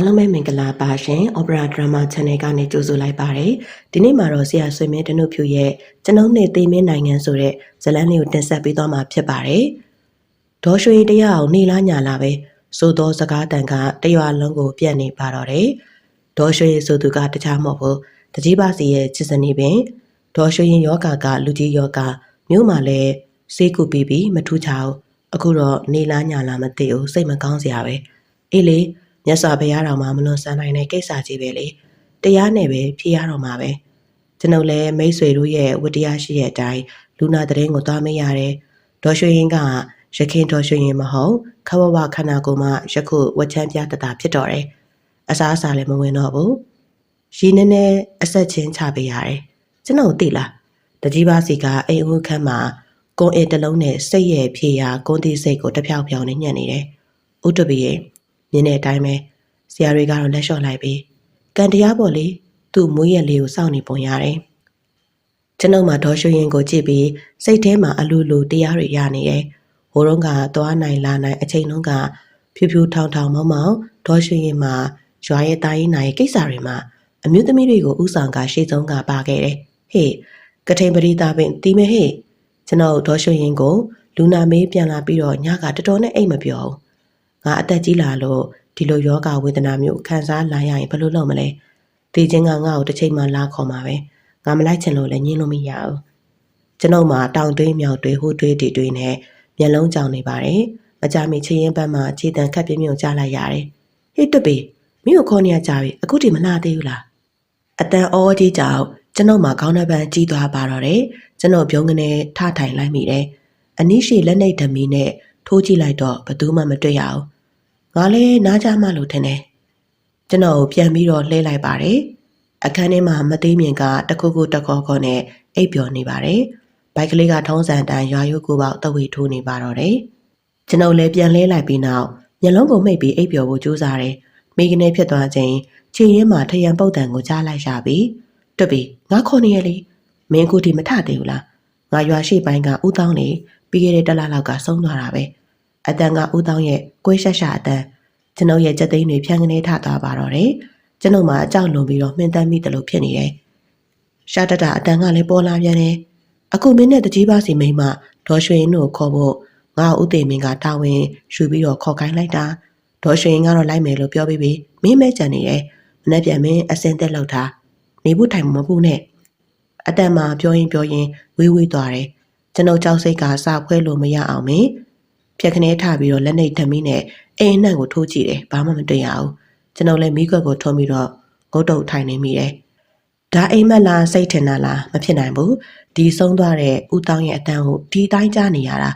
အားလုံးပဲမင်္ဂလာပါရှင် Opera Drama Channel ကနေကြိုဆိုလိုက်ပါတယ်ဒီနေ့မှာတော့ဆရာဆွေမင်းတနုဖြူရဲ့ကျွန်ုပ်နဲ့သိမင်းနိုင်ငံဆိုတဲ့ဇာတ်လမ်းလေးကိုတင်ဆက်ပေးသွားမှာဖြစ်ပါတယ်ဒေါ်ရွှေတရားအောင်နေလားညာလားပဲဆိုသောစကားတန်ကတရွာလုံးကိုပြန့်နေပါတော့တယ်ဒေါ်ရွှေဆိုသူကတခြားမဟုတ်ဘူးတကြီးပါစီရဲ့ချစ်စနီပင်ဒေါ်ရွှေရင်ယောဂါကလူကြီးယောဂါမြို့မှာလည်းစေးကူပြီးပြီးမထူးချအောင်အခုတော့နေလားညာလားမသိဘူးစိတ်မကောင်းစရာပဲအေးလေ မြတ်စွာဘုရားတော်မှာမလွန်ဆန်းနိုင်တဲ့ကိစ္စကြီးပဲလေတရားနဲ့ပဲဖြေရတော့မှာပဲကျွန်ုပ်လည်းမိတ်ဆွေတို့ရဲ့ဝတ္တရားရှိတဲ့အတိုင်းလူနာတရင်ကိုသွားမေးရတယ်ဒေါ်ရွှေရင်ကရခင်ဒေါ်ရွှေရင်မဟုတ်ခဝဝခန္ဓာကိုယ်မှယခုဝတ်ချမ်းပြတတာဖြစ်တော်တယ်အစားအစာလည်းမဝင်တော့ဘူးရီနေနေအဆက်ချင်းချပေးရတယ်ကျွန်တော်သိလားတကြီးပါစီကအိမ်ဦးခန်းမှာကွန်အင်တလုံးနဲ့စိတ်ရဲ့ဖြေရာကွန်တီစိတ်ကိုတဖြောင်ဖြောင်နဲ့ညှက်နေတယ်ဥတ္တပီရဲ့ မြင်တဲ့အတိုင်းပဲဆရာတွေကတော့လက်လျှော့လိုက်ပြီးကံတရားပေါ်လေသူ့မွေးရက်လေးကိုစောင့်နေပုံရတယ်ကျွန်ုပ်မှဒေါ်ရွှေရင်ကိုကြည့်ပြီးစိတ်ထဲမှာအလိုလိုတရားတွေရနေတယ်ဟိုတုန်းကသွားနိုင်လာနိုင်အချိန်လုံးကဖြူဖြူထောင်ထောင်မောင်းမောင်းဒေါ်ရွှေရင်မှာရွာရဲ့တာရင်နိုင်ကိစ္စတွေမှာအမျိုးသမီးတွေကိုဥဆောင်ကရှေ့ဆုံးကပါခဲ့တယ်ဟေ့ကထိန်ပရိသပင်တီးမဲဟေ့ကျွန်တော်ဒေါ်ရွှေရင်ကို လူနာမေးပြန်လာပြီးတော့ညကတော်တော်နဲ့အိတ်မပြောဘူး ငါအသက်ကြီးလာလို့ဒီလိုယောဂဝေဒနာမျိုးခံစားလာရရင်ဘယ်လိုလုပ်မလဲသိချင်းကငါ့ကိုတစ်ချိန်မှလာခေါ်မှာပဲငါမလိုက်ချင်လို့လည်းညင်းလို့မရဘူးကျွန်ုပ်မှာတောင်တွေးမြောက်တွေးဟိုတွေးဒီတွေးနဲ့မျက်လုံးကြောင်နေပါတယ်မကြမီချရင်ဘက်မှာခြေတံခတ်ပြင်းပြင်းကြားလိုက်ရတယ်ဟေးတွတ်ပေမင်းကိုခေါ်နေရကြပြီအခုထိမလာသေးဘူးလားအတန်အောကြီးကြောင်ကျွန်ုပ်မှာခေါင်းနှပန်းကြီးသွားပါတော့တယ်ကျွန်ုပ်ပြုံးကနေထထိုင်လိုက်မိတယ်အနည်းရှိလက်နှိပ်ဓမီနဲ့ ထိုးကြည့်လိုက်တော့ဘယ်သူမှမတွေ့ရဘူးငါလည်းနားကြမှလို့ထင်တယ်ကျွန်တော်ကိုပြန်ပြီးတော့လှည့်လိုက်ပါတယ်အခန်းထဲမှာမသိမြင်ကတခုခုတခေါခေါနဲ့အိပ်ပျော်နေပါတယ်ဘိုက်ကလေးကထုံးစံတန်ရွာရုပ်ကိုပေါက်တဝီထိုးနေပါတော့တယ်ကျွန်တော်လည်းပြန်လှည့်လိုက်ပြီးနောက်မျက်လုံးကိုမှိတ်ပြီးအိပ်ပျော်ဖို့ကြိုးစားတယ်မိကနေဖြစ်သွားချိန်ခြေရင်းမှာထရံပုတ်တန်ကိုကြားလိုက်ရပြီတွတ်ပြီငါခေါ်နေရလေမင်းအခုထိမထသေးဘူးလားငါရွာရှိပိုင်းကဥတောင်းနေ ပြီးခဲ့တဲ့တစ်လလောက်ကဆုံးသွားတာပဲအတန်ကဦးတောင်းရဲ့ကွေးရှက်ရှာအတန်ကျွန်ုပ်ရဲ့ကြက်သိန်းတွေဖြန်းကနေထသွားပါတော့တယ်ကျွန်ုပ်မှာအကြောက်လွန်ပြီးတော့မှင်တမ်းမိတယ်လို့ဖြစ်နေတယ်ရှာတတအတန်ကလည်းပေါ်လာပြန်တယ်အခုမင်းနဲ့တကြီးပါစီမိန်းမဒေါ်ရွှေရင်တို့ခေါ်ဖို့ငါ့ဦးသိမင်းကတာဝန်ယူပြီးတော့ခေါ်ခိုင်းလိုက်တာဒေါ်ရွှေရင်ကတော့လိုက်မယ်လို့ပြောပြီးပြီမင်းမဲကြံနေတယ်မနေ့ပြန်မင်းအစင်တက်လောက်တာနေဖို့ထိုင်မဖို့နဲ့အတန်မှာပြောရင်ပြောရင်ဝေးဝေးသွားတယ် ကျွန်ုပ်ကြောက်စိတ်ကစာဖွဲလို့မရအောင်မင်းဖြက်ခနဲထပြီးတော့လက်နှိပ်ဓမီနဲ့အိမ်အနှံ့ကိုထိုးကြည့်တယ်ဘာမှမတွေ့ရဘူးကျွန်တော်လည်းမိခွက်ကိုထုံးပြီးတော့ငုတ်တုတ်ထိုင်နေမိတယ်ဒါအိမ်မက်လားစိတ်ထင်တာလားမဖြစ်နိုင်ဘူးဒီဆုံးသွားတဲ့ဦးတောင်းရဲ့အတန်းကိုဒီတိုင်းကြားနေရတာ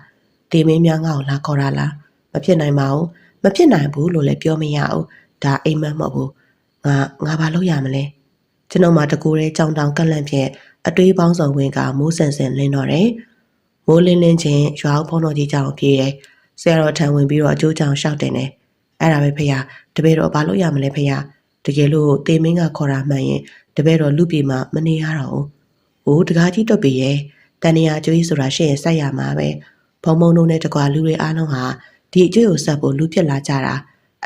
တေမင်းများငါ့ကိုလာခေါ်တာလားမဖြစ်နိုင်ပါဘူးမဖြစ်နိုင်ဘူးလို့လည်းပြောမရဘူးဒါအိမ်မက်မဟုတ်ဘူးငါငါဘာလုပ်ရမလဲကျွန်တော်မှတကူတဲ့ကြောင်တောင်ကန့်လန့်ဖြင့်အတွေးပေါင်းစုံဝင်ကမိုးဆန်ဆန်လင်းတော့တယ် မိုးလင်းလင်းချင်းရွာဦးဖုံးတော်ကြီးကြောင်ပြေးတယ်ဆရာတော်ထံဝင်ပြီးတော့အကျိုးကြောင့်ရှောက်တင်တယ်အဲ့ဒါပဲဖေရတပည့်တော်ဘာလို့ရမလဲဖေရတကယ်လို့တေမင်းကခေါ်တာမှန်ရင်တပည့်တော်လူပြေမှာမနေရတော့ဘူးဟိုတကားကြီးတွတ်ပြီရဲ့တန်နေရာကျွေးဆိုတာရှင့်ရင်ဆက်ရမှာပဲဘုံဘုံတို့နဲ့တကွာလူတွေအားလုံးဟာဒီအကျွေးကိုဆက်ဖို့လူပြက်လာကြတာ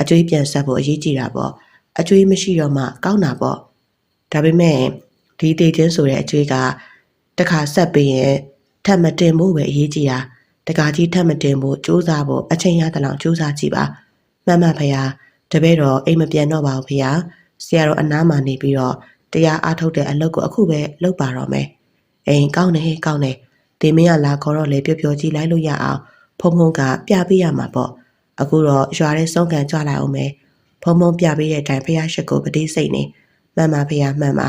အကျွေးပြန်ဆက်ဖို့အရေးကြီးတာပေါ့အကျွေးမရှိတော့မှကောင်းတာပေါ့ဒါပေမဲ့ဒီတေချင်းဆိုတဲ့အကျွေးကတခါဆက်ပြီးရင် ထပ်မတင်ဖို့ပဲအရေးကြီးတာတကာကြီးထပ်မတင်ဖို့စူးစမ်းဖို့အချိန်ရတဲ့လောက်စူးစမ်းကြည့်ပါမှန်မှန်ဖရာတပည့်တော်အိမ်မပြန်တော့ပါဘူးဖရာဆရာတော်အနားမှာနေပြီးတော့တရားအားထုတ်တဲ့အလုပ်ကိုအခုပဲလုပ်ပါတော့မယ်အိမ်ကောင်းနေကောင်းနေတင်မင်းကလာခေါ်တော့လေပျော်ပျော်ကြည့်လိုက်လို့ရအောင်ဖုံဖုံကပြပေးရမှာပေါ့အခုတော့ရွာထဲစုံကန်ကြွလိုက်အောင်မယ်ဖုံဖုံပြပေးတဲ့အတိုင်းဖရာရှိခိုးပတိစိတ်နေမှန်ပါဖရာမှန်ပါ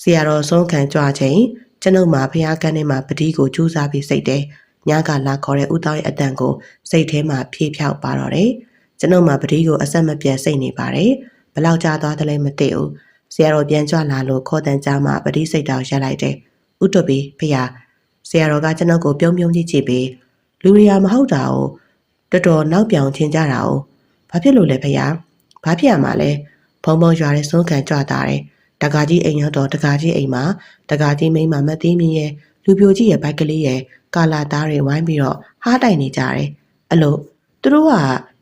ဆရာတော်ဆုံးခံကြွချိန် ကျွန်ုပ်မှာဖရာကန်းထဲမှာပတိကိုကြိုးစားပြီးစိတ်တယ်ညကလာခေါ်တဲ့ဦးတောင်းရဲ့အတန်ကိုစိတ်ထဲမှာဖြေးဖြောက်ပါတော့တယ်။ကျွန်ုပ်မှပတိကိုအဆက်မပြတ်စိတ်နေပါတယ်။ဘလောက်ကြာသွားတယ်လဲမသိဘူး။ဆရာတော်ပြန်ကြွလာလို့ခေါ်တန်ကြားမှပတိစိတ်တောင်ရက်လိုက်တယ်။ဥတုပီဖျားဆရာတော်ကကျွန်ုပ်ကိုပြုံးပြုံးကြည့်ကြည့်ပြီးလူရီယာမဟုတ်တာ哦တော်တော်နောက်ပြောင်ချင်းကြတာ哦ဘာဖြစ်လို့လဲဖျားဘာဖြစ်ရမှာလဲဖုံဖုံရွာတဲ့စွန်းခံကြွတာတယ် တကာကြီးအိမ်ရောက်တော့တကာကြီးအိမ်မှာတကာကြီးမိန်းမမသိမြင်ရဲ့လူပြိုကြီးရဲ့ဘိုက်ကလေးရဲ့ကာလာသားတွေဝိုင်းပြီးတော့ဟားတိုင်နေကြတယ်အဲ့လိုသူတို့က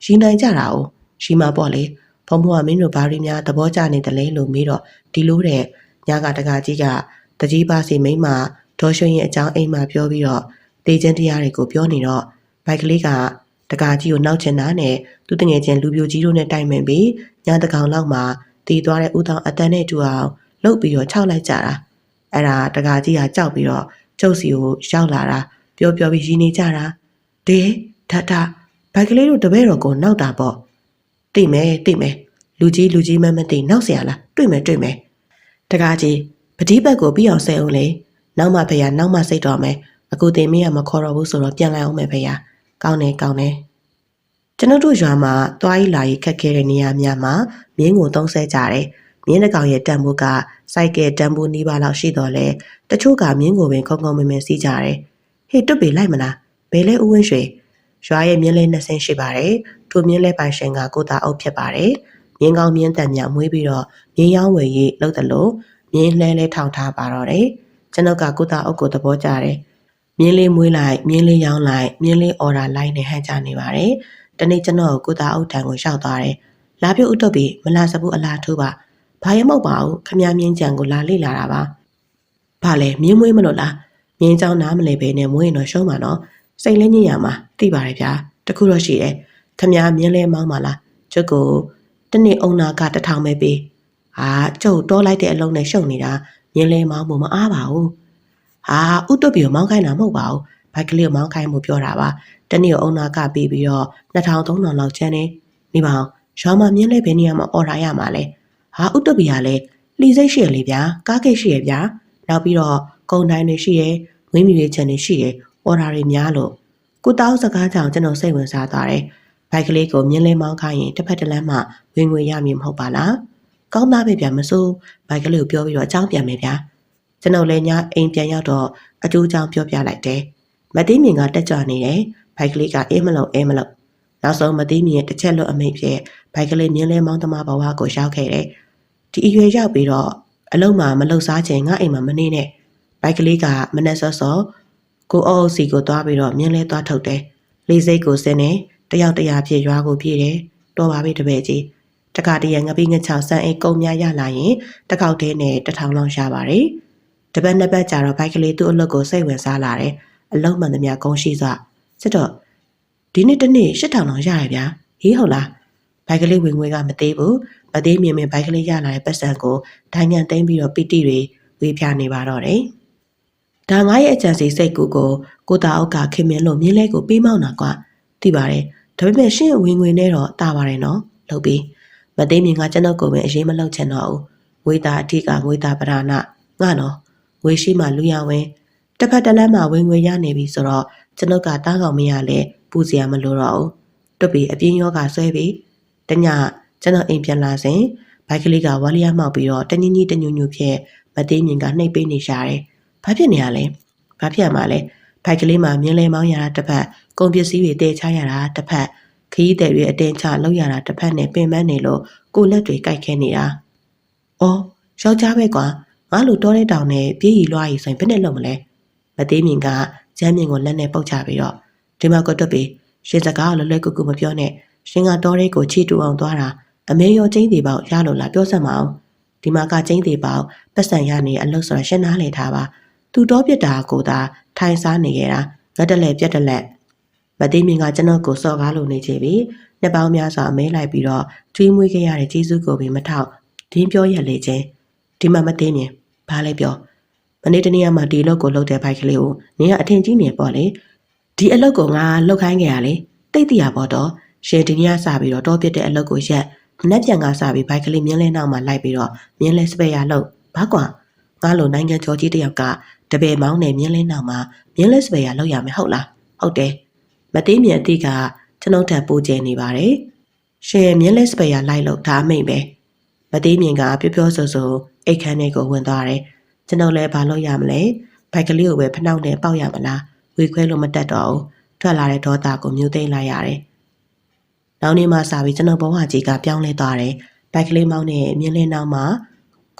ရီနိုင်ကြတာ哦ရီမာပေါ့လေဖဘုံဘွားမင်းတို့ဘာတွေများသဘောကျနေတယ်လဲလို့မေးတော့ဒီလိုတဲ့ညာကတကာကြီးကတကြီးပါစီမိန်းမဒေါ်ရွှေရင်အကြောင်းအိမ်မှာပြောပြီးတော့တေးချင်းတရားတွေကိုပြောနေတော့ဘိုက်ကလေးကတကာကြီးကိုနောက်ချင်တာနဲ့သူတငယ်ချင်းလူပြိုကြီးတို့နဲ့တိုင်ပင်ပြီးညာတကောင်လောက်မှာ တည်သွားတဲ့ဦးတောင်အတန်းနဲ့တူအောင်လှုပ်ပြီးတော့ခြောက်လိုက်ကြတာအဲ့ဒါတကာကြီးကကြောက်ပြီးတော့ကျုပ်စီကိုရောက်လာတာပြောပြောပြီးရင်းနေကြတာဒေထထဘိုက်ကလေးတို့တပည့်တော်ကိုနောက်တာပေါ့သိမယ်သိမယ်လူကြီးလူကြီးမမသိနောက်เสียလားတွေ့မယ်တွေ့မယ်တကာကြီးပတိပတ်ကိုပြီးအောင်ဆဲအောင်လေနောက်မှဖေရနောက်မှစိတ်တော်မယ်အခုတင်မင်းကမခေါ်တော့ဘူးဆိုတော့ပြန်လိုက်အောင်မယ်ဖေရကောင်းတယ်ကောင်းတယ် ကျွန်တော်တို့ရွာမှာသွားရီလာရီခက်ခဲတဲ့နေရာများမှာမြင်းကိုသုံးဆဲကြတယ်မြင်းတစ်ကောင်ရဲ့တန်ဖိုးကစိုက်ကဲတန်ဖိုးနီးပါးလောက်ရှိတော့လဲတချို့ကမြင်းကိုပင်ခုံခုံမင်မင်စီးကြတယ်ဟေးတွတ်ပေလိုက်မလားဘယ်လဲဦးဝင်းရွှေရွာရဲ့မြင်းလေးနှစ်ဆင်းရှိပါတယ်ထိုမြင်းလဲပိုင်ရှင်ကကိုသားအုပ်ဖြစ်ပါတယ်မြင်းကောင်းမြင်းတန်မြမွေးပြီးတော့မြင်းရောင်းဝယ်ရေးလုပ်တယ်လို့မြင်းလဲလဲထောင်ထားပါတော့တယ်ကျွန်ုပ်ကကိုသားအုပ်ကိုသဘောကျတယ်မြင်းလေးမွေးလိုက်မြင်းလေးရောင်းလိုက်မြင်းလေးအော်ဒါလိုက်နဲ့ဟန်ကြနေပါတယ် တနေ့ကျွန်တော်ကိုသားအုပ်ထံကိုရောက်သွားတယ်လာပြုတ်ဥတုပ်ပြီးမလာစဘူးအလားထိုးပါဘာရမဟုတ်ပါဘူးခမည်းမြင်းကြံကိုလာလေ့လာတာပါဘာလဲမြင်းမွေးမလို့လားမြင်းเจ้าနားမလဲပဲနဲ့မွေးရင်တော့ရှုံးပါနော်စိတ်လဲညစ်ရမှာသိပါတယ်ဗျာတခုတော့ရှိတယ်ခမည်းမြင်းလဲမောင်းပါလားကျုပ်ကိုတနေ့အုံနာကတထောင်ပဲပေးဟာကျုပ်တောလိုက်တဲ့အလုံးနဲ့ရှုံနေတာမြင်းလဲမောင်းဖို့မအားပါဘူးဟာဥတုပ်ပြီးမောင်းခိုင်းတာမဟုတ်ပါဘူး ဘိုက်ကလေးကိုမောင်းခိုင်းမှုပြောတာပါတနေ့အုံနာကပေးပြီးတော့2000 3000လောက်ကျန်နေနေပါအောင်ရွာမှာမြင်းလဲဘယ်နေရာမှာအော်ဒါရမှာလဲဟာဥတုပ်ပြီးကလည်းလီစိတ်ရှိရလေဗျာကားကိတ်ရှိရဗျာနောက်ပြီးတော့ကုံတိုင်းတွေရှိရဝင်းမြူရေးချန်တွေရှိရအော်ဒါတွေများလို့ကိုတောက်စကားကြောင့်ကျွန်တော်စိတ်ဝင်စားသွားတယ်ဘိုက်ကလေးကိုမြင်းလဲမောင်းခိုင်းရင်တစ်ဖက်တစ်လမ်းမှဝင်ငွေရမည်မဟုတ်ပါလားကောင်းသားပဲဗျာမစိုးဘိုက်ကလေးကိုပြောပြီးတော့အကြောင်းပြန်မယ်ဗျာကျွန်တော်လည်းညအိမ်ပြန်ရောက်တော့အကျိုးအကြောင်းပြောပြလိုက်တယ် မသိမြင်ကတက်ကြွနေတယ်ဘိုက်ကလေးကအေးမလို့အေးမလို့နောက်ဆုံးမသိမြင်ရဲ့တစ်ချက်လွတ်အမိတ်ဖြစ်ဘိုက်ကလေးမြင်းလဲမောင်းသမားဘဝကိုရောက်ခဲ့တယ်ဒီအရွယ်ရောက်ပြီးတော့အလုံးမှာမလှုပ်ရှားခြင်းငါအိမ်မှာမနေနဲ့ဘိုက်ကလေးကမနဲ့ဆော့ဆော့ကိုအုပ်အုပ်စီကိုသွားပြီးတော့မြင်းလဲသွားထုတ်တယ်လေးစိတ်ကိုစင်းနေတယောက်တရာဖြစ်ရွာကိုပြေးတယ်တော်ပါပြီတပည့်ကြီးတခါတည်းရငပိငချောက်ဆန်းအိတ်ကုံများရလာရင်တစ်ခေါက်တည်းနဲ့တစ်ထောင်လောက်ရပါတယ်တပတ်နှစ်ပတ်ကြာတော့ဘိုက်ကလေးသူ့အလုပ်ကိုစိတ်ဝင်စားလာတယ် အလုံးမှန်သမျှကုန်းရှိစွာစစ်တော့ဒီနေ့တစ်နေ့၈ထောင်လောက်ရရဗျာဟေးဟုတ်လားဘိုက်ကလေးဝင်ငွေကမသေးဘူးမသေးမြင်မြင်ဘိုက်ကလေးရလာတဲ့ပတ်စံကိုဒိုင်းငံသိမ့်ပြီးတော့ပီတိတွေဝေးပြနေပါတော့တယ်ဒါငါရဲ့အကြံစီစိတ်ကူကိုကိုတာအုပ်ကခင်မင်းလို့မြင်းလဲကိုပေးမောင်းတာကွာသိပါတယ်ဒါပေမဲ့ရှင့်ဝင်ငွေနဲ့တော့တာပါတယ်နော်လုပ်ပြီးမသိမြင်ကကျွန်တော်ကိုပဲအရေးမလောက်ချင်တော့ဘူးငွေသားအထီးကငွေသားပဓာနာငါနော်ငွေရှိမှလူရဝင် တစ်ဖက်တစ်လမ်းမှာဝင်ငွေရနေပြီဆိုတော့ကျွန်ုပ်ကတားကောင်မရလဲပူစရာမလိုတော့ဘူးတွတ်ပြီးအပြင်းရောဂါဆွဲပြီးတညကျွန်တော်အိမ်ပြန်လာစဉ်ဘိုက်ကလေးကဝါလျာမှောက်ပြီးတော့တညင်းကြီးတညွညွဖြစ်မသိမြင်ကနှိပ်ပေးနေရှာတယ်ဘာဖြစ်နေရလဲဘာဖြစ်မှာလဲဘိုက်ကလေးမှာမြင်းလဲမောင်းရတာတစ်ဖက်ကုန်ပစ္စည်းတွေတည်ချရတာတစ်ဖက်ခရီးသည်တွေအတင်းချလောက်ရတာတစ်ဖက်နဲ့ပင်ပန်းနေလို့ကိုလက်တွေကြိုက်ခဲနေတာ။အော်ယောက်ျားပဲကွာငါလိုတောတဲ့တောင်နဲ့ပြေးရီလွှားရီဆိုရင်ဘယ်နဲ့လုပ်မလဲ။ မသေးမြင်ကဂျမ်းမြင်ကိုလက်နဲ့ပုတ်ချပြီးတော့ဒီမှာကတော့ပြီရှင်စကားလွယ်လွယ်ကူကူမပြောနဲ့ရှင်ကတောတဲ့ကိုချီတူအောင်သွားတာအမေရောကျင်းသေးပေါ့ရလို့လားပြောစမ်းမအောင်ဒီမှာကကျင်းသေးပေါ့ပတ်စံရနေအလုပ်ဆိုတော့ရှင်းနားလေထားပါသူတော့ပြစ်တာကိုသာထိုင်စားနေရတာငတ်တလဲပြက်တလက်မသိမြင်ကကျွန်တော်ကိုစော်ကားလို့နေချပြီနှစ်ပေါင်းများစွာအမဲလိုက်ပြီးတော့ကျွေးမွေးခဲ့ရတဲ့ကျေးဇူးကိုပင်မထောက်ဒင်းပြောရလေချင်းဒီမှာမသိမြင်ဘာလဲပြော မနေ့တနေ့ကမှဒီအလုပ်ကိုလုပ်တဲ့ဘိုက်ကလေးကိုနင်ကအထင်ကြီးနေပေါ့လေဒီအလုပ်ကိုငါလုပ်ခိုင်းခဲ့ရလေတိတ်တရပေါ့တော့ရှင်ဒီနေ့ကစပြီးတော့တောပြစ်တဲ့အလုပ်ကိုရက်မနှက်ပြန်ကစပြီးဘိုက်ကလေးမြင်းလဲနောက်မှလိုက်ပြီးတော့မြင်းလဲစပယ်ရလုပ်ဘာကွာငါလိုနိုင်ငံကျော်ကြီးတယောက်ကတပယ်မောင်းနဲ့မြင်းလဲနောက်မှမြင်းလဲစပယ်ရလုပ်ရမယ်ဟုတ်လားဟုတ်တယ်မသိမြင်အတိကကျွန်ုပ်ထပ်ပိုးကျနေပါတယ်ရှင်မြင်းလဲစပယ်ရလိုက်လို့ဒါအမိန်ပဲမသိမြင်ကပြောပြောဆိုဆိုအိတ်ခမ်းထဲကိုဝင်သွားတယ် ကျွန်ုပ်လည်းဘာလုပ်ရမလဲဘိုက်ကလေးကိုပဲဖနှောက်နဲ့ပေါက်ရမလားဝေခွဲလို့မတက်တော့ဘူးထွက်လာတဲ့ဒေါသကိုမြူသိမ့်လိုက်ရတယ်နောက်နေ့မှစပြီးကျွန်တော်ဘဝကြီးကပြောင်းလဲသွားတယ်ဘိုက်ကလေးမောင်းနဲ့မြင်းလင်းနောက်မှာ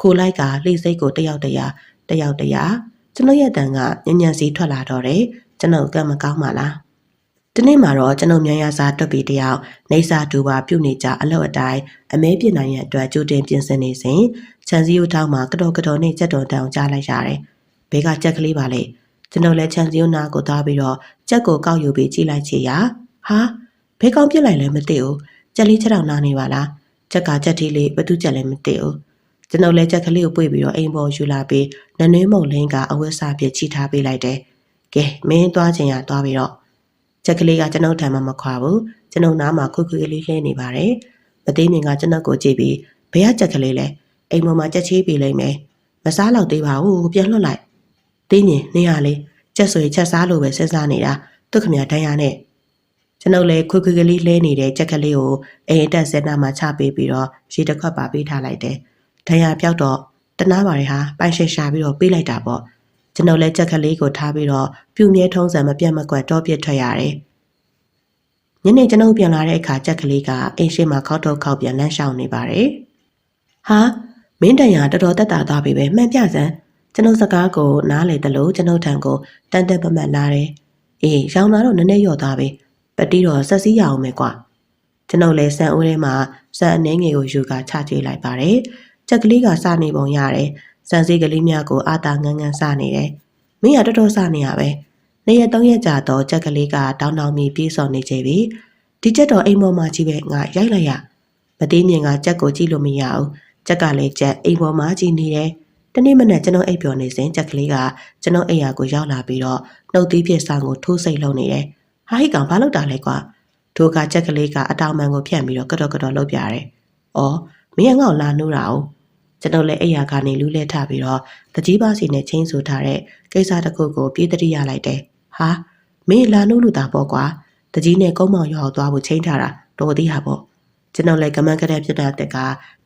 ခိုလိုက်ကလှိစိတ်ကိုတယောက်တရာတယောက်တရာကျွန်တော်ရဲ့တန်ကညဉ့်ညံ့စီထွက်လာတော့တယ်ကျွန်တော်ကမကောင်းပါလား။ ဒီနေ့မှာတော့ကျွန်တော်မြန်ရစာတွက်ပြီးတယောက်နေစာတူပါပြုတ်နေကြအလောက်အတိုင်းအမဲပြစ်နိုင်ရဲ့အတွက်ကြိုတင်ပြင်ဆင်နေစဉ်ခြံစည်းရိုးထောင်းမှာကတော်ကတော်နဲ့ကြက်တော်တောင်ကြားလိုက်ရတယ်။ဘေးကကြက်ကလေးပါလေ။ကျွန်တော်လည်းခြံစည်းရိုးနာကိုသွားပြီးတော့ကြက်ကိုကောက်ယူပြီးကြည့်လိုက်ချေရ။ဟာဘေးကောင်းပြစ်လိုက်လည်းမသိဘူး။ကြက်လေးချက်တော်နာနေပါလား။ကြက်ကကြက်ထီးလေးဘသူကြက်လည်းမသိဘူး။ကျွန်တော်လည်းကြက်ကလေးကိုပွေပြီးတော့အိမ်ပေါ်ယူလာပြီးနနွေးမုံလင်းကအဝတ်စားပြစ်ချီထားပေးလိုက်တယ်။ကဲမင်းသွားချင်ရသွားပြီးတော့ ချက်ကလေးကကျွန်ုပ်ထံမှမခွာဘူးကျွန်ုပ်နားမှာခုခုလေးလှဲနေပါတယ်မသိမြင်ကကျွန်ုပ်ကိုကြည့်ပြီးဘယ်ကချက်ကလေးလဲအိမ်ပေါ်မှာချက်ချေးပေးလိုက်မယ်မစားတော့သေးပါဘူးပြန်လွတ်လိုက်သိမြင်နေရလေချက်ဆိုရင်ချက်စားလို့ပဲစဉ်းစားနေတာသူ့ခမရဒဏ်ရနဲ့ကျွန်ုပ်လည်းခွေခွေကလေးလဲနေတဲ့ချက်ကလေးကိုအိမ်အတက်စက်နာမှာချပေးပြီးတော့ရေတစ်ခွက်ပါပေးထားလိုက်တယ်ဒဏ်ရပြောက်တော့တနာပါရီဟာပိုင်ရှယ်ရှာပြီးတော့ပေးလိုက်တာပေါ့ ကျွန်တော်လည်းကြက်ကလေးကိုထားပြီးတော့ပြူမြဲထုံးစံမပြတ်မကွက်တော့ပြစ်ထွက်ရတယ်။ညနေကျွန်ုပ်ပြန်လာတဲ့အခါကြက်ကလေးကအိမ်ရှိမှာခောက်တော့ခောက်ပြန်လမ်းလျှောက်နေပါတယ်။ဟာမင်းတန်ရတော်တော်တက်တာသွားပြီပဲမှန်ပြစမ်းကျွန်ုပ်စကားကိုနားလေတယ်လို့ကျွန်ုပ်ထံကိုတန်တက်ပမတ်လာတယ်။အေးရောင်လာတော့နည်းနည်းလျော့သွားပြီ။ပတိတော့ဆက်စည်းရအောင်မယ်ကွာ။ကျွန်ုပ်လည်းဆန်အိုးထဲမှာဆန်အနှင်းငယ်ကိုယူကာချကြွေးလိုက်ပါတယ်။ကြက်ကလေးကစနေပုံရတယ်။ စံစည်းကလေးများကိုအာတာငန်းငန်းစနေတယ်။မင်းကတော်တော်စနေရပဲ။နေ့ရက်သုံးရက်ကြာတော့ကြက်ကလေးကတောင်းတောင်းပြီးပြေးစော်နေကြပြီ။ဒီချက်တော့အိမ်ပေါ်မှာကြီးပဲငါရိုက်လိုက်ရ။မသေးမြင်ကကြက်ကိုကြည့်လို့မရဘူး။ကြက်ကလည်းကြက်အိမ်ပေါ်မှာကြီးနေတယ်။တနေ့မနက်ကျွန်တော်အိပ်ပျော်နေစဉ်ကြက်ကလေးကကျွန်တော်အိမ်ယာကိုရောက်လာပြီးတော့နှုတ်သီးပြစ်ဆောင်ကိုထိုးစိတ်လုံးနေတယ်။ဟာဟိကောင်ဘာလုပ်တာလဲကွာ။ထိုကကြက်ကလေးကအတောင်ပံကိုဖြန့်ပြီးတော့ကတော်ကတော်လှုပ်ပြတယ်။အော်မင်းကငေါ့လာနှိုးတာ哦။ ကျွန်တော်လည်းအိယာကနေလူးလဲထပြီးတော့တကြီးပါစီနဲ့ချင်းဆူထားတဲ့ကိစ္စတစ်ခုကိုပြေးတတိရလိုက်တယ်။ဟာမင်းလာနှုတ်လို့တာပေါ့ကွာ။တကြီးနဲ့ကုန်းမောင်ရောက်သွားဖို့ချိန်ထားတာတော်သေးဟာပေါ့။ကျွန်တော်လည်းကမန်းကတဲ့ပြတ်တဲ့တက်က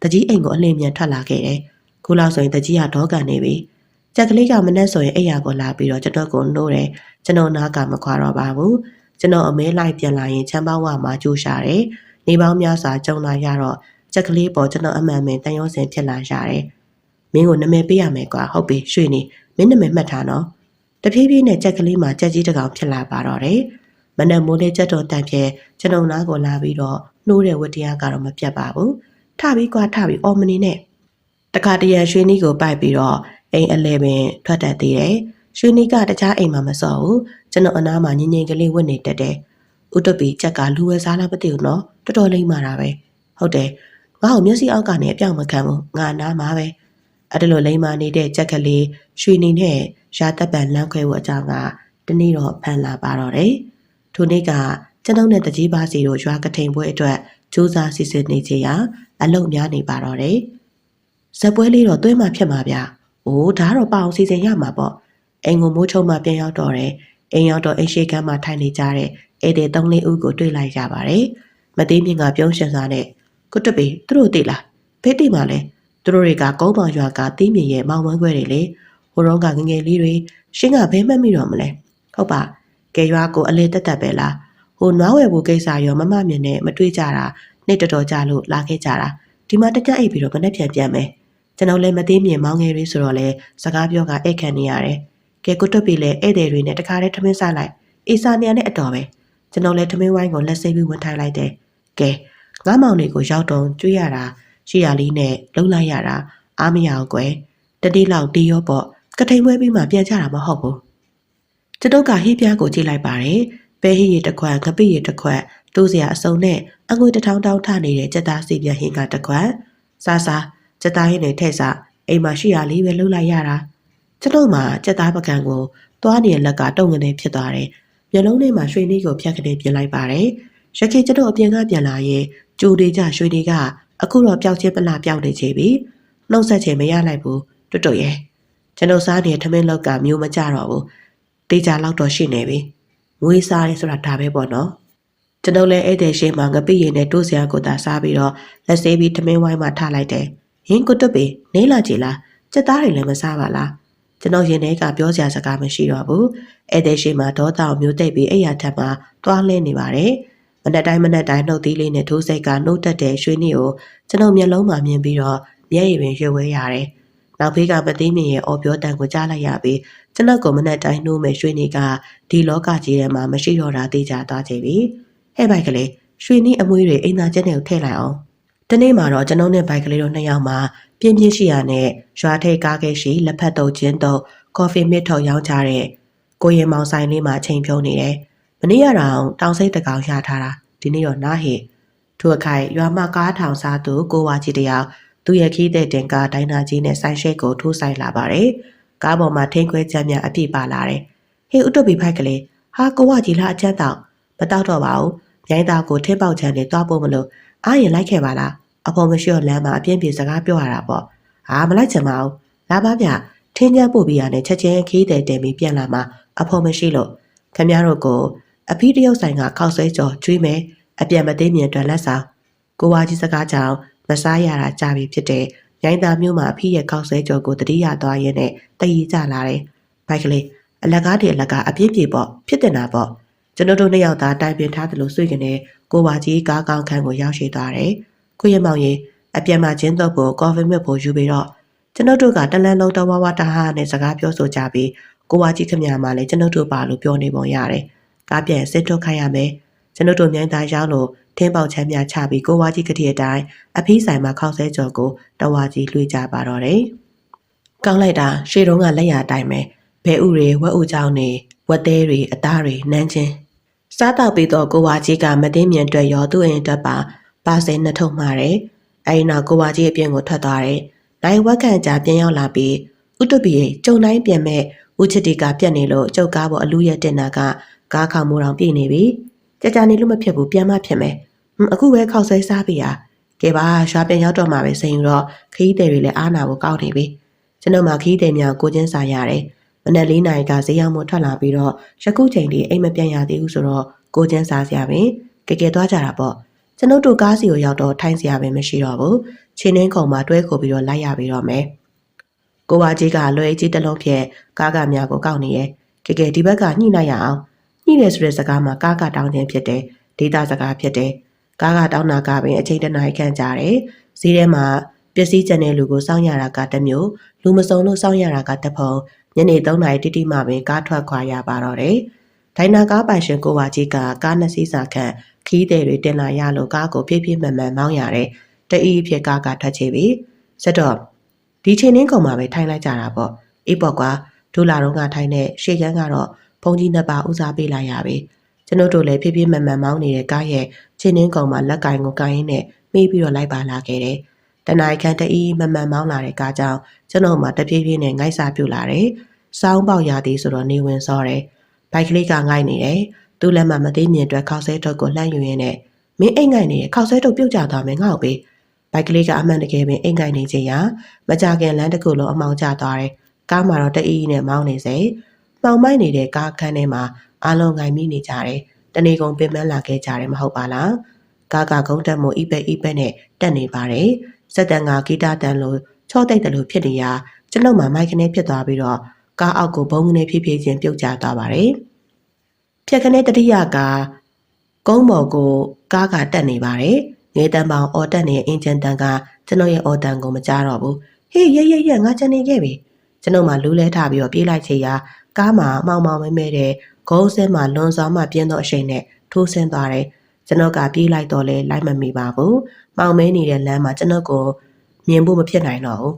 တကြီးအိမ်ကိုအလင်းမြန်ထွက်လာခဲ့တယ်။ခုလောက်ဆိုရင်တကြီးကဒေါကန်နေပြီ။ကြက်ကလေးကမနဲ့ဆိုရင်အိယာကိုလာပြီးတော့ကျွန်တော်ကိုနှိုးတယ်။ကျွန်တော်နားကမခွာတော့ပါဘူး။ကျွန်တော်အမဲလိုက်ပြန်လာရင်ချမ်းပေါင်းဝမှာကြိုးရှာတယ်။နေပေါင်းများစွာကြုံလာရတော့ ချက်ကလေးပေါ်ကျွန်တော်အမှန်မှန်တန်ရုံးစင်ဖြစ်လာရတယ်။မင်းကိုနာမည်ပေးရမယ်ကွာဟုတ်ပြီရွှေနေမင်းနာမည်မှတ်ထားနော်။တဖြည်းဖြည်းနဲ့ချက်ကလေးမှာချက်ကြီးတစ်ကောင်ဖြစ်လာပါတော့တယ်။မနက်မိုးလေးချက်တော်တန်ဖြဲကျွန်တော်နားကိုလာပြီးတော့နှိုးတဲ့ဝတ္တရားကတော့မပြတ်ပါဘူး။ထပြီးကွာထပြီးအော်မနေနဲ့တခါတရံရွှေနီးကိုပိုက်ပြီးတော့အိမ်အလဲပင်ထွက်တတ်သေးတယ်။ရွှေနီးကတခြားအိမ်မှာမစော့ဘူး။ကျွန်တော်အနားမှာငင်းငင်းကလေးဝတ်နေတတ်တယ်။ဥတပီချက်ကလူဝဲစားလားမသိဘူးနော်။တော်တော်လိမ့်မာတာပဲ။ဟုတ်တယ်။ ငါ့ကိုမျက်စိအောက်ကနေအပြောင်မခံဘူး။ငါနားမှာပဲ။အဲ့ဒါလိုလိမ့်မာနေတဲ့ချက်ကလေးရွှေနီနဲ့ရာတပ်ပံလမ်းခွဲဖို့အကြောင်းကတနေ့တော့ဖန်လာပါတော့တယ်။ထိုနေ့ကကျွန်ုပ်နဲ့တကြီးပါစီတို့ရွာကထိန်ပွဲအတွက်စူးစမ်းစစ်စစ်နေကြရအလုံများနေပါတော့တယ်။ဇက်ပွဲလေးတော့တွဲမှဖြစ်မှာဗျ။အိုးဒါတော့ပအောင်စီစဉ်ရမှာပေါ့။အိမ်ကိုမိုးချုံမှပြန်ရောက်တော့တယ်။အိမ်ရောက်တော့အိမ်ရှိကမ်းမှာထိုင်နေကြတဲ့ဧည့်သည်သုံးလေးဦးကိုတွေ့လိုက်ရပါတယ်။မသိမြင့်ကပြုံးရှင်စားနဲ့ ကုတပေသူတို့သိလား။ဖေးသိမှလဲသူတို့တွေကကုန်းပေါင်ရွာကတီးမြင့်ရဲ့မောင်ဝမ်းခွဲတွေလေ။ဟိုတော့ကငငယ်လေးတွေရှင်းကဘဲမှတ်မိတော့မလဲ။ဟုတ်ပါ။ကဲရွာကိုအလေတက်တက်ပဲလား။ဟိုနွားဝယ်ဖို့ကိစ္စရောမမမြင်နဲ့မတွေးကြတာနေ့တော်တော်ကြာလို့လာခဲ့ကြတာဒီမှာတကြအိပ်ပြီးတော့မနေ့ပြန်ပြန်မယ်ကျွန်တော်လည်းမသိမြင်မောင်းငယ်တွေဆိုတော့လဲစကားပြောကအိတ်ခံနေရတယ်ကဲကိုတွတ်ပြီလေဧည့်သည်တွေနဲ့တခါတည်းထမင်းစားလိုက်အေစာနေရနဲ့အတော်ပဲကျွန်တော်လည်းထမင်းဝိုင်းကိုလက်စိပ်ပြီးဝင်ထိုင်လိုက်တယ်ကဲ ငါးမောင်တွေကိုရောက်တော့ကျွေးရတာရှိရလေးနဲ့လှုပ်လိုက်ရတာအားမရအောင်ကွယ်တတိလောက်တီးရောပေါ့ကထိန်ပွဲပြီးမှပြန်ကြတာမဟုတ်ဘူးကျွန်တော်ကဟေးပြားကိုကြည့်လိုက်ပါတယ်ပဲဟေးရတစ်ခွက်ငပိရတစ်ခွက်တူးစရာအစုံနဲ့အငွေတထောင်တောင်းထနေတဲ့ကြက်သားစီပြန်ဟင်းကတစ်ခွက်စားစားကြက်သားဟင်းနဲ့ထည့်စားအိမ်မှာရှိရလေးပဲလှုပ်လိုက်ရတာကျွန်တော်မှကြက်သားပကံကိုသွားနေတဲ့လက်ကတုံငနေဖြစ်သွားတယ်မျက်လုံးထဲမှာရွှေနှီးကိုဖြတ်ကနေပြင်လိုက်ပါတယ်ရခေကျွန်တော်အပြင်ကပြန်လာရင် ကြိုတွေကြရွှေတွေကအခုတော့ပျောက်ချင်းပလာပျောက်နေချေပြီနှုတ်ဆက်ချင်မရလိုက်ဘူးတွတ်တွတ်ရဲ့ကျွန်တော်စားနေတဲ့ထမင်းလောက်ကမျိုးမကြတော့ဘူးတေးကြလောက်တော့ရှိနေပြီငွေစားရဲဆိုတာဒါပဲပေါ့နော်ကျွန်တော်လည်းဧည့်သည်ရှင်းမှာငပိရည်နဲ့တိုးစရာကိုသာစားပြီးတော့လက်ဆေးပြီးထမင်းဝိုင်းမှာထားလိုက်တယ်။ဟင်းကိုတွတ်ပေနေလာကြည်လား။စက်သားတွေလည်းမစားပါလား။ကျွန်တော်ရင်ထဲကပြောစရာစကားမရှိတော့ဘူး။ဧည့်သည်ရှင်းမှာဒေါသအောင်မျိုးတိတ်ပြီးအိယာထက်မှာတွားလဲနေပါတယ်။ မနက်တိုင်းမနက်တိုင်းနှုတ်သီးလေးနဲ့ထိုးစိတ်ကနှုတ်တက်တဲ့ရွှေနည်းကိုကျွန်တော်မျက်လုံးမှာမြင်ပြီးတော့မျက်ရည်ပင်ရွှေဝဲရတယ်။နောက်ဖေးကမသိမြင်ရဲ့အော်ပြောတန်ကိုကြားလိုက်ရပြီးကျွန်ုပ်ကမနဲ့တိုင်းနှိုးမယ်ရွှေနေကဒီလောကကြီးထဲမှာမရှိတော့တာသိကြသွားကြပြီဟဲ့ဘိုက်ကလေးရွှေနီးအမွေးတွေအိမ်သာကျက်နဲ့ကိုထည့်လိုက်အောင်ဒီနေ့မှာတော့ကျွန်ုပ်နဲ့ဘိုက်ကလေးတို့နှစ်ယောက်မှာပြင်းပြင်းရှိရနဲ့ရွာထိတ်ကားခဲ့ရှိလက်ဖက်တုပ်ချင်းတုပ်ကော်ဖီမစ်ထုတ်ရောင်းကြတဲ့ကိုရင်မောင်ဆိုင်လေးမှာချိန်ဖြုံးနေတယ် မနေ့ရတာတောင်စိတ်တကောင်ရထားတာဒီနေ့တော့နားဟေသူအခိုင်ရွာမကားထောင်စားသူကိုဝါကြီးတယောက်သူရဲ့ခီးတဲ့တင်ကားဒိုင်နာကြီးနဲ့ဆိုင်ရှဲကိုထိုးဆိုင်လာပါတယ်ကားပေါ်မှာထိန်ခွဲချမ်းများအပြည့်ပါလာတယ်ဟေးဥတုပီဖိုက်ကလေးဟာကိုဝါကြီးလားအချမ်းတော့မတောက်တော့ပါဘူးမြိုင်းသားကိုထင်းပေါက်ချမ်းနဲ့တွားဖို့မလို့အားရင်လိုက်ခဲ့ပါလားအဖေမရှိတော့လမ်းမှာအပြင်းပြေစကားပြောရတာပေါ့ဟာမလိုက်ချင်ပါဘူးလာပါဗျထင်းချမ်းပို့ပြီးရနဲ့ချက်ချင်းခီးတဲ့တင်ပြီးပြန်လာမှာအဖေမရှိလို့ခမရတို့ကို အဖီးတရုတ်ဆိုင်ကခောက်ဆွဲကြော်ကျွေးမယ်အပြန်မသိမြင်တွင်လက်ဆောင်ကိုဝါကြီးစကားကြောင့်မစားရတာကြပြီဖြစ်တဲ့ရိုင်းသားမျိုးမှာအဖီးရဲ့ခောက်ဆွဲကြော်ကိုတတိယသွားရင်းနဲ့တည်ရကြလာတယ်ဘိုက်ကလေးအလကားတည်းအလကားအပြင်းပြေပေါ့ဖြစ်တင်တာပေါ့ကျွန်တော်တို့နှစ်ယောက်သားတိုင်ပင်ထားသလိုဆွေကနေကိုဝါကြီးကားကောင်းခန်းကိုရောက်ရှိသွားတယ်ကိုရမောင်ရင်အပြန်မှာချင်းတော့ကိုကော်ဖီမြတ်ဖို့ယူပြီးတော့ကျွန်တော်တို့ကတလန်းလုံးတဝဝတဟာနဲ့စကားပြောဆိုကြပြီးကိုဝါကြီးခမရမှာလည်းကျွန်တော်တို့ပါလို့ပြောနေပုံရတယ်။ ကားပြန်စစ်ထုတ်ခိုင်းရမယ်။ကျွန်တော်တို့မြိုင်းသားရောက်လို့ထင်းပေါက်ချမ်းများချပြီးကိုဝါကြီးကတိအတိုင်းအဖီးဆိုင်မှာခောက်ဆဲကြော်ကိုတဝါကြီးလွှေကြပါတော့တယ်။ကောင်းလိုက်တာရှေ့တုန်းကလက်ရအတိုင်းပဲဘဲဥတွေဝက်ဥကြောင်းတွေဝက်သေးတွေအသားတွေနန်းချင်းစားတော့ပြီးတော့ကိုဝါကြီးကမသိမြင်တွေ့ရောသူ့အိမ်အတွက်ပါပါစင်နှစ်ထုံမှာတယ်။အဲဒီနောက်ကိုဝါကြီးအပြင်ကိုထွက်သွားတယ်။နိုင်ဝက်ခန့်ကြာပြန်ရောက်လာပြီးဥတုပီရဲ့ကျုံတိုင်းပြန်မဲ့ဦးချစ်တီကပြက်နေလို့ကျုပ်ကားပေါ်အလူရက်တင်တာက ကားခေါင်မိုးတောင်ပြည့်နေပြီကြာကြာနေလို့မဖြစ်ဘူးပြန်မှဖြစ်မယ်ဟွန်းအခုပဲခောက်ဆွဲစားပြီဟာကဲပါရွာပြန်ရောက်တော့မှပဲစိန်တော့ခီးတယ်တွေလည်းအားနာဖို့ကောက်နေပြီကျွန်တော်မှခီးတယ်များကိုချင်းစားရတယ်မနက်၄နာရီကဈေးရောက်မှထွက်လာပြီးတော့ရခုချိန်ဒီအိမ်မပြန်ရသေးဘူးဆိုတော့ကိုချင်းစားစရာပဲကဲကဲသွားကြတာပေါ့ကျွန်ုပ်တို့ကားစီကိုရောက်တော့ထိုင်းစရာပဲမရှိတော့ဘူးချင်းနှင်းခုံမှာတွဲခိုပြီးတော့လိုက်ရပြီးတော့မယ်ကိုဝါကြီးကလွယ်ကြီးတစ်လုံးဖြင့်ကားကများကိုကောက်နေရဲ့ကဲကဲဒီဘက်ကညှိလိုက်ရအောင် ညှိတယ်ဆိုတဲ့စကားမှာကားကတောင်းခြင်းဖြစ်တယ်ဒေတာစကားဖြစ်တယ်ကားကတောင်းတာကပင်အချိန်တနားခန့်ကြတယ်ဈေးထဲမှာပစ္စည်းကျန်တဲ့လူကိုစောင့်ရတာကတစ်မျိုးလူမစုံလို့စောင့်ရတာကတစ်ဖုံညနေ3နာရီတိတိမှပင်ကားထွက်ခွာရပါတော့တယ်ဒိုင်နာကားပိုင်ရှင်ကိုဝါကြီးကကားနှစ်စီးစာခန့်ခီးသည်တွေတင်လာရလို့ကားကိုပြည့်ပြည့်မှန်မှန်မောင်းရတယ်တအီးဖြစ်ကားကထွက်ချပြီဆက်တော့ဒီချိန်နှင်းကုန်မှာပဲထိုင်လိုက်ကြတာပေါ့အေးပေါ့ကွာဒူလာတော့ကထိုင်တဲ့ရှေ့ကန်းကတော့ ဘုံကြီးနှစ်ပါးဦးစားပေးလိုက်ရပြီကျွန်ုပ်တို့လည်းဖြည်းဖြည်းမှန်မှန်မောင်းနေတဲ့ကားရဲ့ချိန်နှင်းကုန်မှာလက်ကင်ကိုကိုင်းရင်းနဲ့မေးပြီးတော့လိုက်ပါလာခဲ့တယ်တနအိုင်ခန့်တအီးမှန်မှန်မောင်းလာတဲ့ကားကြောင့်ကျွန်တော်မှတပြေးပြေးနဲ့ငိုက်စာပြုတ်လာတယ်စောင်းပေါက်ရသည်ဆိုတော့နေဝင်စောတယ်ဘိုက်ကလေးကငိုက်နေတယ်သူ့လက်မှမသိမြင်အတွက်ခောက်ဆဲထုတ်ကိုလှမ်းယူရင်းနဲ့မင်းအိမ်ငိုက်နေခောက်ဆဲထုတ်ပြုတ်ကျသွားမယ်ငါ့ကိုပေးဘိုက်ကလေးကအမှန်တကယ်ပင်အိမ်ငိုက်နေခြင်းရာမကြခင်လမ်းတစ်ခုလုံးအမောင်ကျသွားတယ်ကားမှာတော့တအီးနဲ့မောင်းနေစေ မှောင်မိုက်နေတဲ့ကားခန်းထဲမှာအားလုံးငိုင်မိနေကြတယ်တနေကုန်ပင်ပန်းလာခဲ့ကြတယ်မဟုတ်ပါလားကားကကုန်းတက်မှုအိပဲအိပဲနဲ့တက်နေပါတယ်စက်တန်ကဂီတတန်လို့ချော့တိတ်တယ်လို့ဖြစ်နေရကျွန်ုပ်မှမိုက်ကနေဖြစ်သွားပြီးတော့ကားအောက်ကိုဘုံကနေဖြည်းဖြည်းချင်းပြုတ်ကျသွားပါတယ်ဖြက်ခနဲ့တတိယကကုန်းပေါ်ကိုကားကတက်နေပါတယ်ငေးတန်ပေါင်အော်တက်နေတဲ့အင်ဂျင်တန်ကကျွန်တော်ရဲ့အော်တန်ကိုမကြားတော့ဘူးဟေးရဲရဲရဲငါချန်နေခဲ့ပြီကျွန်ုပ်မှလူးလဲထားပြီးတော့ပြေးလိုက်ချေရာ ကားမှာမောင်မောင်မဲမဲတဲ့ဂုံးစင်းမှာလွန်ဆောင်မှပြင်းသောအရှိန်နဲ့ထိုးဆင်းသွားတယ်ကျွန်တော်ကပြေးလိုက်တော့လဲလိုက်မမိပါဘူးမောင်မဲနေတဲ့လမ်းမှာကျွန်တော်ကိုမြင်ဖို့မဖြစ်နိုင်တော့ဘူး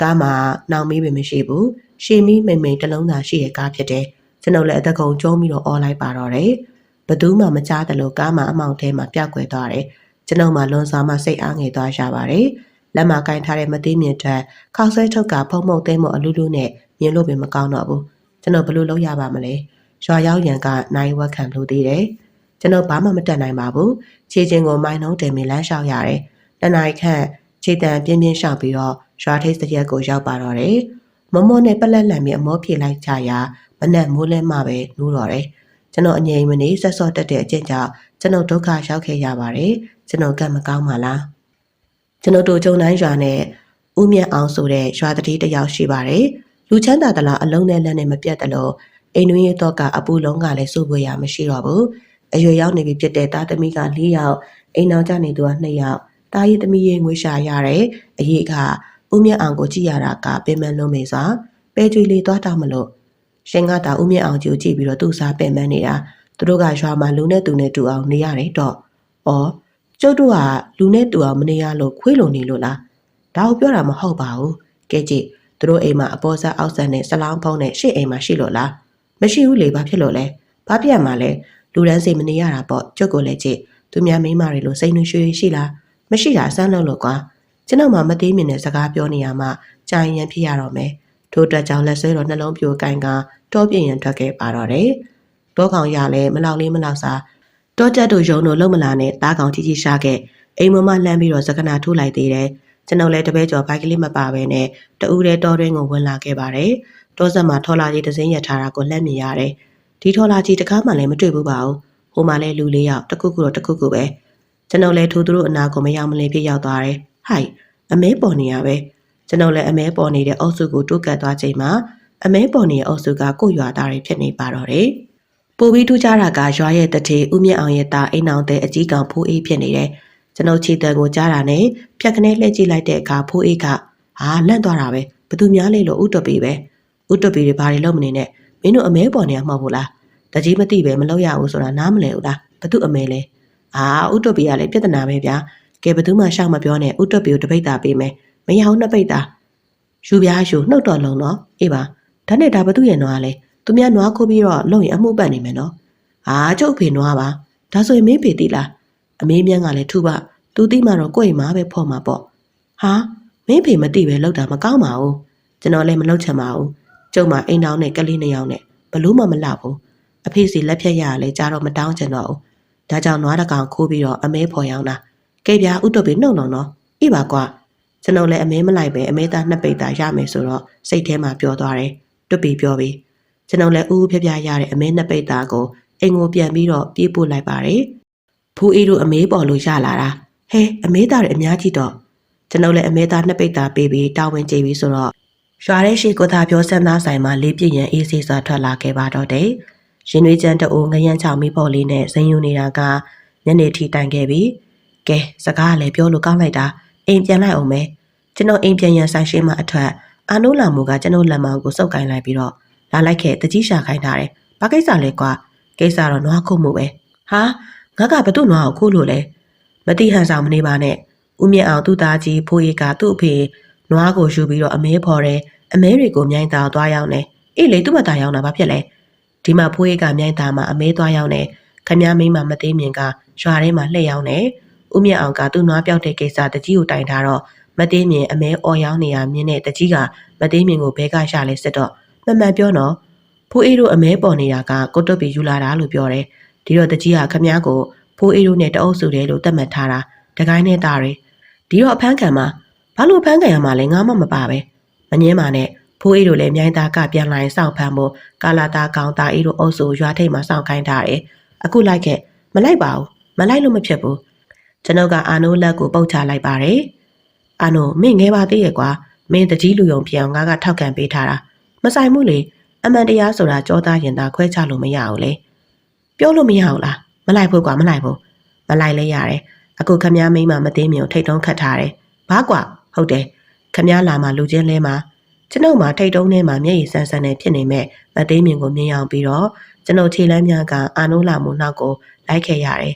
ကားမှာနောင်မီးပင်မရှိဘူးရှေမီးမိန်မိန်တစ်လုံးသာရှိတဲ့ကားဖြစ်တယ်ကျွန်တော်လည်းအသက်ကုန်ကျုံးပြီးတော့អော်လိုက်ပါတော့တယ်ဘသူမှမကြားတယ်လို့ကားမှာအမောင်ထဲမှာပျောက်ကွယ်သွားတယ်ကျွန်တော်မှလွန်ဆောင်မှစိတ်အားငယ်သွားရပါတယ်လက်မှာကင်ထားတဲ့မသိမြင်တဲ့ခောက်ဆွဲထုတ်ကဖုံမုတ်သိမ်းမအလူလူနဲ့မြင်လို့ပင်မကောင်းတော့ဘူး ကျွန်တော်ဘလို့လုပ်ရပါမလဲရွာရောက်ရန်ကနိုင်ဝက်ခံလို့သေးတယ်ကျွန်တော်ဘာမှမတက်နိုင်ပါဘူးခြေချင်းကိုမိုင်းနှုံးတင်ပြီးလမ်းလျှောက်ရတယ်တနိုင်ခန့်ခြေတံပြင်းပြင်းလျှောက်ပြီးတော့ရွာထိပ်စရက်ကိုရောက်ပါတော့တယ်မမောနဲ့ပလက်လန်ပြီးအမောဖြေလိုက်ကြရာမနဲ့မိုးလဲမှပဲနိုးတော့တယ်ကျွန်တော်အငြိမ်မနေဆက်စော့တက်တဲ့အကျင့်ကြောင့်ကျွန်တော်ဒုက္ခရောက်ခဲ့ရပါတယ်ကျွန်တော်ကံမကောင်းပါလားကျွန်တော်တို့ဂျုံတိုင်းရွာနဲ့ဦးမြတ်အောင်ဆိုတဲ့ရွာတတိတယောက်ရှိပါတယ် လူချမ်းသာတလားအလုံးနဲ့လက်နဲ့မပြတ်တယ်လို့အိမ်တွင်းရဲ့တော့ကအပူလုံးကလည်းစိုးပွေရမရှိတော့ဘူးအရွယ်ရောက်နေပြီဖြစ်တဲ့သားသမီးက၄ယောက်အိမ်နောက်ကျနေသူက2ယောက်တားရီသမီးရဲ့ငွေရှာရတဲ့အရေးကဦးမြင့်အောင်ကိုကြည့်ရတာကပင်မလုံးမေစွာပဲကြွေလေးသွားတောက်မလို့ရှင်ကတာဦးမြင့်အောင်ကြီးကိုကြည့်ပြီးတော့သူ့စားပင်မနေတာသူတို့ကရွာမှာလူနဲ့သူနဲ့တူအောင်နေရတယ်တော့။အော်ကျုပ်တို့ကလူနဲ့တူအောင်မနေရလို့ခွေးလုံနေလို့လား။ဒါကိုပြောတာမဟုတ်ပါဘူး။ကဲကြည့် သူတို့အိမ်မှာအပေါ်ဆက်အောက်ဆက်နဲ့ဆလောင်းဖုံးနဲ့ရှေ့အိမ်မှာရှိလို့လား။မရှိဘူးလေဘာဖြစ်လို့လဲ။ဘာပြတ်မှာလဲလူတန်းစိတ်မနေရတာပေါ့ကျုပ်ကိုလည်းကြည့်သူများမိန်းမတွေလို့စိတ်နှွှေးရွှေရှိလား။မရှိတာအဆန်းလို့လို့ကွာ။ကျွန်တော်မှမသေးမြင်တဲ့စကားပြောနေရမှကြာရင်ရန်ဖြစ်ရတော့မယ်။ထို့အတွက်ကြောင့်လက်ဆွဲတော်နှလုံးပြိုကင်ကတောပြင်းရန်ထွက်ခဲ့ပါတော့တယ်။တောကောင်ရလည်းမလောက်လေးမလောက်စားတောကြက်တို့ယုံတို့လုံမလာနဲ့တားကောင်ကြီးကြီးရှာခဲ့အိမ်မမလှမ်းပြီးတော့စကနာထိုးလိုက်သေးတယ်။ ကျွန်တော်လည်းတပည့်ကျော်ဘိုက်ကလေးမပါဘဲနဲ့တူးတဲ့တောတွင်းကိုဝင်လာခဲ့ပါတယ်။တောဆက်မှာထော်လာကြီးတစ်စင်းရထားတာကိုလက်မြင်ရတယ်။ဒီထော်လာကြီးတစ်ခါမှလည်းမတွေ့ဘူးပါဘူး။ဟိုမှာလည်းလူလေးယောက်တစ်ခုခုတော့တစ်ခုခုပဲ။ကျွန်တော်လည်းထိုးသူတို့အနာကိုမရောက်မလင်းဖြစ်ရောက်သွားတယ်။ဟိုက်အမဲပေါ်နေရပဲ။ကျွန်တော်လည်းအမဲပေါ်နေတဲ့အုပ်စုကိုတိုးကတ်သွားချိန်မှာအမဲပေါ်နေတဲ့အုပ်စုကကိုရွာသားတွေဖြစ်နေပါတော့တယ်။ပိုပြီးထူးခြားတာကရွာရဲ့တထေဦးမြင့်အောင်ရဲ့တာအိမ်အောင်တဲ့အကြီးကောင်ဖိုးအေးဖြစ်နေတယ်။ ကျွန်တော်ခြေတံကိုကြားတာနဲ့ဖြက်ခနဲလှည့်ကြည့်လိုက်တဲ့အခါဖိုးအေးကဟာလန့်သွားတာပဲဘသူများလေးလို့ဥတွပီပဲဥတွပီတွေဘာတွေလုပ်မနေနဲ့မင်းတို့အမဲပေါ်နေရမှာမဟုတ်လားတကြီးမသိပဲမလုပ်ရဘူးဆိုတာနားမလဲဘူးလားဘသူအမဲလဲအာဥတွပီကလည်းပြဿနာပဲဗျာကဲဘသူမှရှောက်မပြောနဲ့ဥတွပီကိုတပိတ်တာပေးမယ်မရအောင်နှစ်ပိတ်တာယူပြားယူနှုတ်တော်လုံးတော့အေးပါဒါနဲ့ဒါဘသူရဲ့နွားလဲသူများနွားခိုးပြီးတော့လုံရင်အမှုပတ်နေမယ်နော်အာကျုပ်ဖေနွားပါဒါဆိုရင်မင်းဖေသိလား အမေးမြန်းကလည်းထုပါသူသိမှတော့ကိုယ့်အိမ်မှာပဲဖော်မှာပေါ့ဟာမင်းဖေမသိပဲလောက်တာမကောင်းပါဘူးကျွန်တော်လည်းမလောက်ချင်ပါဘူးကျုံမအိမ်တောင်းနဲ့ကလေးနှစ်ယောက်နဲ့ဘလို့မှမလှဘူးအဖေစီလက်ဖြတ်ရရလဲကြားတော့မတောင်းချင်တော့ဘူးဒါကြောင့်နွားတကောင်ခိုးပြီးတော့အမဲဖော်ရောင်းတာကဲပြာဥတုပ်ပြီးနှုတ်နှုံနော်အေးပါကွာကျွန်တော်လည်းအမဲမလိုက်ပဲအမဲသားနှစ်ပိတ်သားရမယ်ဆိုတော့စိတ်ထဲမှာပြောသွားတယ်တွတ်ပြီးပြောပြီးကျွန်တော်လည်းဥဥဖြဖြရတဲ့အမဲနှစ်ပိတ်သားကိုအိမ်ကိုပြန်ပြီးတော့ပြေးပို့လိုက်ပါတယ် ဖူးအေးတို့အမေးပေါ်လို့ရလာတာဟဲအမေးသားတွေအများကြီးတော့ကျွန်တော်လည်းအမေးသားနှစ်ပိတ်သားပေးပြီးတာဝန်ကျေပြီးဆိုတော့ရွာတဲ့ရှိကိုသာပြောစမ်းသားဆိုင်မှာလေးပြည့်ရန်အေးဆေးစွာထွက်လာခဲ့ပါတော့တယ်ရင်နွေးချမ်းတအိုငရမ်းချောင်မိဖို့လေးနဲ့ဇင်ယူနေတာကညနေထိတိုင်ခဲ့ပြီကဲစကားကလည်းပြောလို့ကောင်းလိုက်တာအိမ်ပြန်လိုက်အောင်မယ်ကျွန်တော်အိမ်ပြန်ရန်ဆိုင်ရှိမှအထွက်အာနိုးလာမူကကျွန်တော်လက်မောင်းကိုစုပ်ကိုင်းလိုက်ပြီးတော့လာလိုက်ခဲ့တကြီးရှာခိုင်းထားတယ်ဘာကိစ္စလဲကွာကိစ္စတော့နွားခုတ်မှုပဲဟာ ငါကဘသူ့နွားကိုခိုးလို့လဲမတိဟန်ဆောင်မနေပါနဲ့ဦးမြင့်အောင်သူ့သားကြီးဖိုးရီကသူ့အဖေနွားကိုယူပြီးတော့အမဲဖော်တယ်အမဲတွေကိုမြိုင်းသားသွားရောက်နေအေးလေသူ့မသားရောက်တာဘာဖြစ်လဲဒီမှာဖိုးရီကမြိုင်းသားမှာအမဲသွားရောက်နေခမည်းမိန်းမမသိမြင်ကရွာထဲမှာလှည့်ရောက်နေဦးမြင့်အောင်ကသူ့နွားပြောက်တဲ့ကိစ္စတကြီးကိုတိုင်ထားတော့မသိမြင်အမဲအော်ရောက်နေရမြင်တဲ့တကြီးကမသိမြင်ကိုဘဲကရှာလဲစစ်တော့မှန်မှန်ပြောတော့ဖိုးအေးတို့အမဲပေါ်နေတာကကိုတုတ်ပြီးယူလာတာလို့ပြောတယ် ဒီတော့တကြီးကခမည်းကိုဖိုးအေးတို့နဲ့တအုပ်စုတယ်လို့သတ်မှတ်ထားတာတကိုင်းနဲ့တာတွေဒီတော့အဖမ်းခံမှာဘာလို့ဖမ်းခံရမှာလဲငါမှမပါပဲမငင်းပါနဲ့ဖိုးအေးတို့လည်းမြိုင်းသားကပြန်လာရင်စောင့်ဖမ်းဖို့ကာလာသားကောင်သားအေးတို့အုပ်စုရွာထိပ်မှာစောင့်ခိုင်းထားတယ်အခုလိုက်ခဲ့မလိုက်ပါဘူးမလိုက်လို့မဖြစ်ဘူးကျွန်ုပ်ကအာနိုးလက်ကိုပုတ်ချလိုက်ပါတယ်အာနိုးမင်းငဲပါသေးရဲ့ကွာမင်းတကြီးလူယုံပြောင်းငါကထောက်ခံပေးထားတာမဆိုင်ဘူးလေအမှန်တရားဆိုတာကြောသားရင်သားခွဲခြားလို့မရဘူးလေ ပြောလို့မရဘူးလားမလိုက်ဘူးကွာမလိုက်ဘူးမလိုက်လဲရတယ်အခုခမည်းမိန်းမမသိမြင်ကိုထိတ်တုံးခတ်ထားတယ်ဘာကွာဟုတ်တယ်ခမည်းလာမှလူချင်းလဲမှာကျွန်ုပ်မှာထိတ်တုံးထဲမှာမျက်ရည်ဆန်းဆန်းနဲ့ဖြစ်နေမဲ့မသိမြင်ကိုမြင်အောင်ပြီးတော့ကျွန်ုပ်ခြေလမ်းများကအာနိုးလာမှုနောက်ကိုလိုက်ခဲ့ရတယ်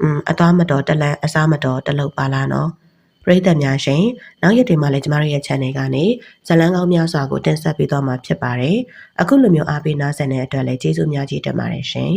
อืมအသွားမတော်တလန်းအစားမတော်တလုတ်ပါလားနော်ပရိသတ်များရှင်နောက်ရက်တွေမှာလည်းကျမတို့ရဲ့ channel ကနေဇလန်းကောင်းများစွာကိုတင်ဆက်ပေးသွားမှာဖြစ်ပါတယ်အခုလိုမျိုးအားပေးနားဆင်တဲ့အတွက်လည်းကျေးဇူးများကြီးတင်ပါတယ်ရှင်